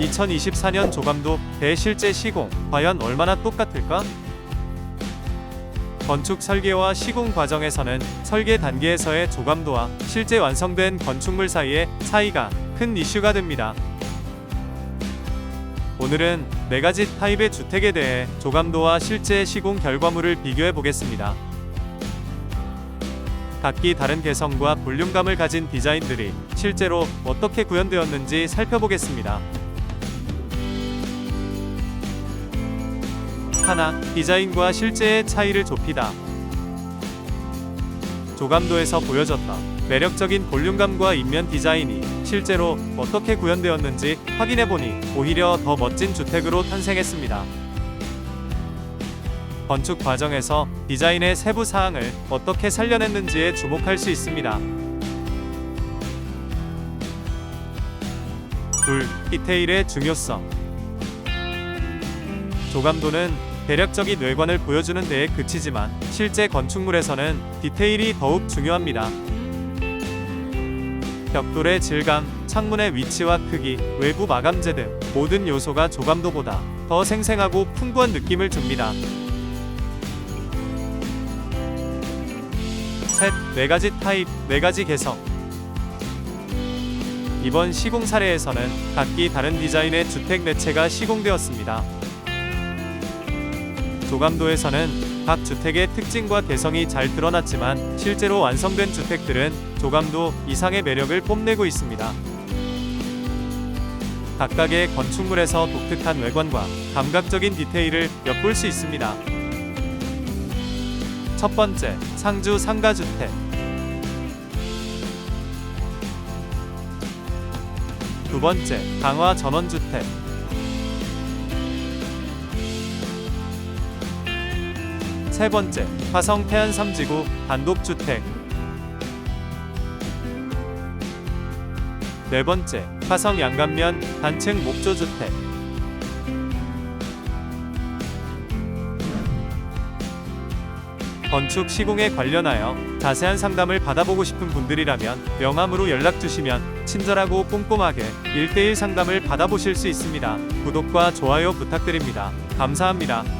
2024년 조감도 대 실제 시공 과연 얼마나 똑같을까? 건축 설계와 시공 과정에서는 설계 단계에서의 조감도와 실제 완성된 건축물 사이의 차이가 큰 이슈가 됩니다. 오늘은 네 가지 타입의 주택에 대해 조감도와 실제 시공 결과물을 비교해 보겠습니다. 각기 다른 개성과 볼륨감을 가진 디자인들이 실제로 어떻게 구현되었는지 살펴보겠습니다. 하나, 디자인과 실제의 차이를 좁히다. 조감도에서 보여졌다. 매력적인 볼륨감과 인면 디자인이 실제로 어떻게 구현되었는지 확인해보니 오히려 더 멋진 주택으로 탄생했습니다. 건축 과정에서 디자인의 세부 사항을 어떻게 살려냈는지에 주목할 수 있습니다. 둘, 디테일의 중요성. 조감도는 대략적인 외관을 보여주는 데에 그치지만 실제 건축물에서는 디테일이 더욱 중요합니다. 벽돌의 질감, 창문의 위치와 크기, 외부 마감재 등 모든 요소가 조감도보다 더 생생하고 풍부한 느낌을 줍니다. 셋, 네 가지 타입, 네 가지 개성. 이번 시공 사례에서는 각기 다른 디자인의 주택 매체가 시공되었습니다. 조감도에서는 각 주택의 특징과 개성이 잘 드러났지만 실제로 완성된 주택들은 조감도 이상의 매력을 뽐내고 있습니다. 각각의 건축물에서 독특한 외관과 감각적인 디테일을 엿볼 수 있습니다. 첫 번째, 상주 상가주택. 두 번째, 강화 전원주택. 세 번째, 화성 태안 3지구 단독주택. 네 번째, 화성 양감면 단층 목조주택. 건축 시공에 관련하여 자세한 상담을 받아보고 싶은 분들이라면 명함으로 연락 주시면 친절하고 꼼꼼하게 1대1 상담을 받아보실 수 있습니다. 구독과 좋아요 부탁드립니다. 감사합니다.